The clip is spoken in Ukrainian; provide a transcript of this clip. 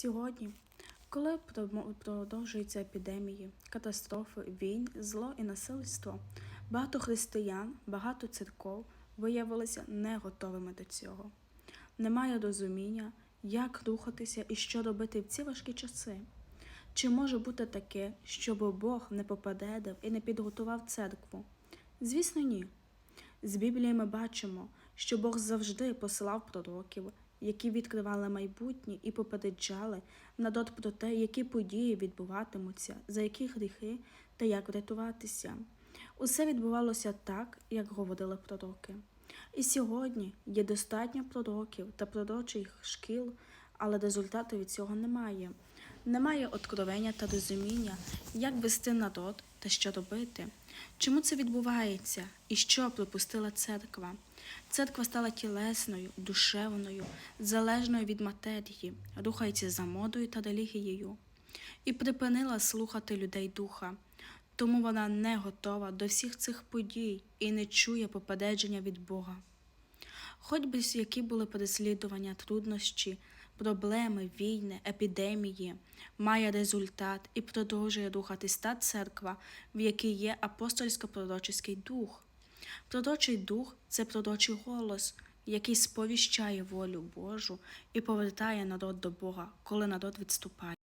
Сьогодні, коли продовжуються епідемії, катастрофи, війн, зло і насильство, багато християн, багато церков виявилися не готовими до цього. Немає розуміння, як рухатися і що робити в ці важкі часи. Чи може бути таке, щоб Бог не попередив і не підготував церкву? Звісно, ні. З Біблії ми бачимо, що Бог завжди посилав пророків, які відкривали майбутнє і попереджали народ про те, які події відбуватимуться, за які гріхи та як врятуватися. Усе відбувалося так, як говорили пророки. І сьогодні є достатньо пророків та пророчих шкіл, але результату від цього немає. Немає откровення та розуміння, як вести народ та що робити. Чому це відбувається і що припустила церква? Церква стала тілесною, душевною, залежною від матерії, рухається за модою та релігією і припинила слухати людей духа. Тому вона не готова до всіх цих подій і не чує попередження від Бога. Хоч би які були переслідування, труднощі, проблеми, війни, епідемії, має результат і продовжує рухатись та церква, в якій є апостольсько-пророчий дух. Пророчий дух це пророчий голос, який сповіщає волю Божу і повертає народ до Бога, коли народ відступає.